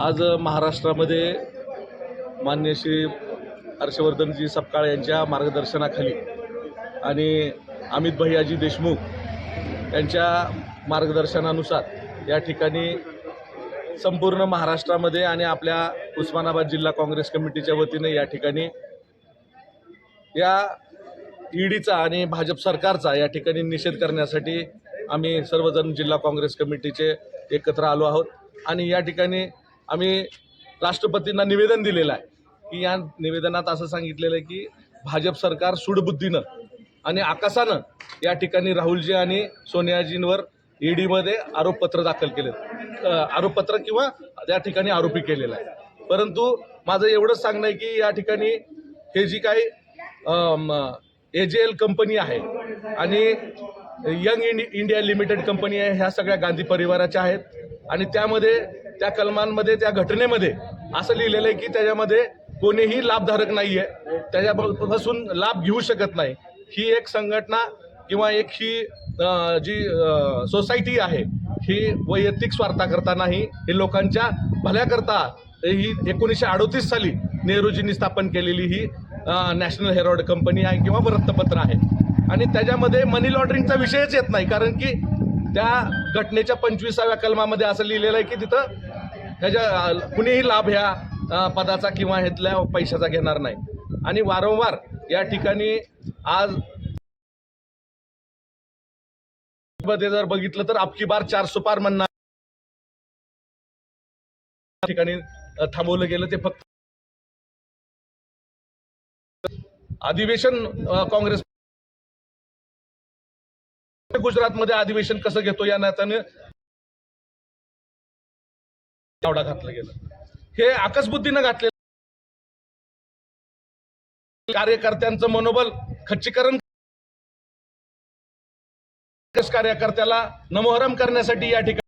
आज महाराष्ट्रामध्ये मान्य श्री हर्षवर्धनजी सपकाळ यांच्या मार्गदर्शनाखाली आणि अमित भैयाजी देशमुख यांच्या मार्गदर्शनानुसार या ठिकाणी संपूर्ण महाराष्ट्रामध्ये आणि आपल्या उस्मानाबाद जिल्हा काँग्रेस कमिटीच्या वतीने या ठिकाणी या ईडीचा आणि भाजप सरकारचा या ठिकाणी निषेध करण्यासाठी आम्ही सर्वजण जिल्हा काँग्रेस कमिटीचे एकत्र आलो आहोत. आणि या ठिकाणी आम्ही राष्ट्रपतींना निवेदन दिलेलं आहे. की या निवेदनात असं सांगितलेलं आहे की भाजप सरकार सुडबुद्धीनं आणि आकाशानं या ठिकाणी राहुलजी आणि सोनियाजींवर ईडीमध्ये आरोपपत्र दाखल केले आरोपपत्र किंवा त्या ठिकाणी आरोपी केलेला आहे. परंतु माझं एवढंच सांगणं आहे की या ठिकाणी हे जी काही ए जे एल कंपनी आहे आणि young Indi India limited company आहे ह्या सगळ्या गांधी परिवाराच्या आहेत. आणि त्यामध्ये त्या कलमांमध्ये त्या घटनेमध्ये असं लिहिलेलं आहे की त्याच्यामध्ये कोणीही लाभधारक नाही आहे. त्याच्यापासून लाभ घेऊ शकत नाही. ही एक संघटना किंवा एक ही जी सोसायटी आहे ही वैयक्तिक स्वार्थाकरता नाही ही लोकांच्या भल्याकरता ही एकोणीसशे अडोतीस साली नेहरूजींनी स्थापन केलेली ही नॅशनल हेरॉड कंपनी आहे किंवा वृत्तपत्र आहे. आणि त्याच्यामध्ये मनी लॉन्ड्रिंगचा विषयच येत नाही कारण की त्या घटनेच्या पंचवीसाव्या कलमामध्ये असं लिहिलेलं आहे की तिथं ह्याच्या कुणीही लाभ ह्या पदाचा किंवा ह्यातल्या पैशाचा घेणार नाही. आणि वारंवार या ठिकाणी आज मध्ये जर बघितलं तर आपकी बार चार सुपार म्हणणार. ठिकाणी थांबवलं गेलं ते फक्त. अधिवेशन काँग्रेस गुजरातमध्ये अधिवेशन कसं घेतो या नात्याने? आवडा घातलं गेलं. हे आकसबुद्धीनं घातले कार्यकर्त्यांचं मनोबल खच्चीकरण कार्यकर्त्याला नमोहरम करण्यासाठी या ठिकाणी